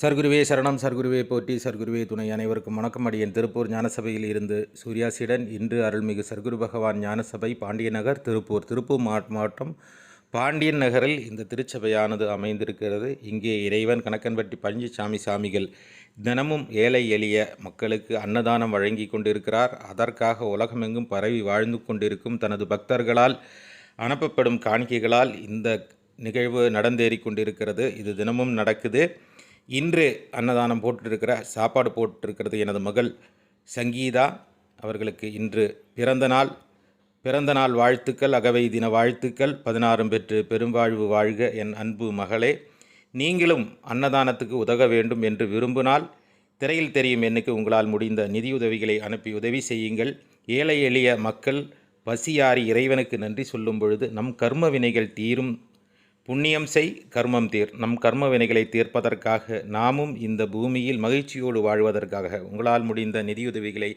சர்க்குருவே சரணம் சர்க்குருவே போற்றி சர்க்குருவே துணை அனைவருக்கும் வணக்கம். அடியன் திருப்பூர் ஞானசபையில் இருந்து சூர்யாசிடன் இன்று அருள்மிகு சர்க்குரு பகவான் ஞானசபை பாண்டிய நகர் திருப்பூர் திருப்பூர் மாவட்டம் பாண்டியன் நகரில் இந்த திருச்சபையானது அமைந்திருக்கிறது. இங்கே இறைவன் கணக்கன்பட்டி பழனிசாமி சாமிகள் தினமும் ஏழை எளிய மக்களுக்கு அன்னதானம் வழங்கி கொண்டிருக்கிறார். அதற்காக உலகமெங்கும் பரவி வாழ்ந்து கொண்டிருக்கும் தனது பக்தர்களால் அனுப்பப்படும் காணிக்கைகளால் இந்த நிகழ்வு நடந்தேறி கொண்டிருக்கிறது. இது தினமும் நடக்குது. இன்று அன்னதானம் போட்டிருக்கிற சாப்பாடு போட்டிருக்கிறது எனது மகள் சங்கீதா அவர்களுக்கு இன்று பிறந்த நாள். பிறந்த நாள் வாழ்த்துக்கள் அகவை தின வாழ்த்துக்கள். பதினாறும் பெற்று பெரும்வாழ்வு வாழ்க என் அன்பு மகளே. நீங்களும் அன்னதானத்துக்கு உதவ வேண்டும் என்று விரும்பினால் திரையில் தெரியும் எண்ணுக்கு உங்களால் முடிந்த நிதியுதவிகளை அனுப்பி உதவி செய்யுங்கள். ஏழை எளிய மக்கள் பசியாறி இறைவனுக்கு நன்றி சொல்லும் பொழுது நம் கர்ம வினைகள் தீரும். புண்ணியம் செய் கர்மம் தீர். நம் கர்ம வினைகளை தீர்ப்பதற்காக நாமும் இந்த பூமியில் மகிழ்ச்சியோடு வாழ்வதற்காக உங்களால் முடிந்த நிதியுதவிகளை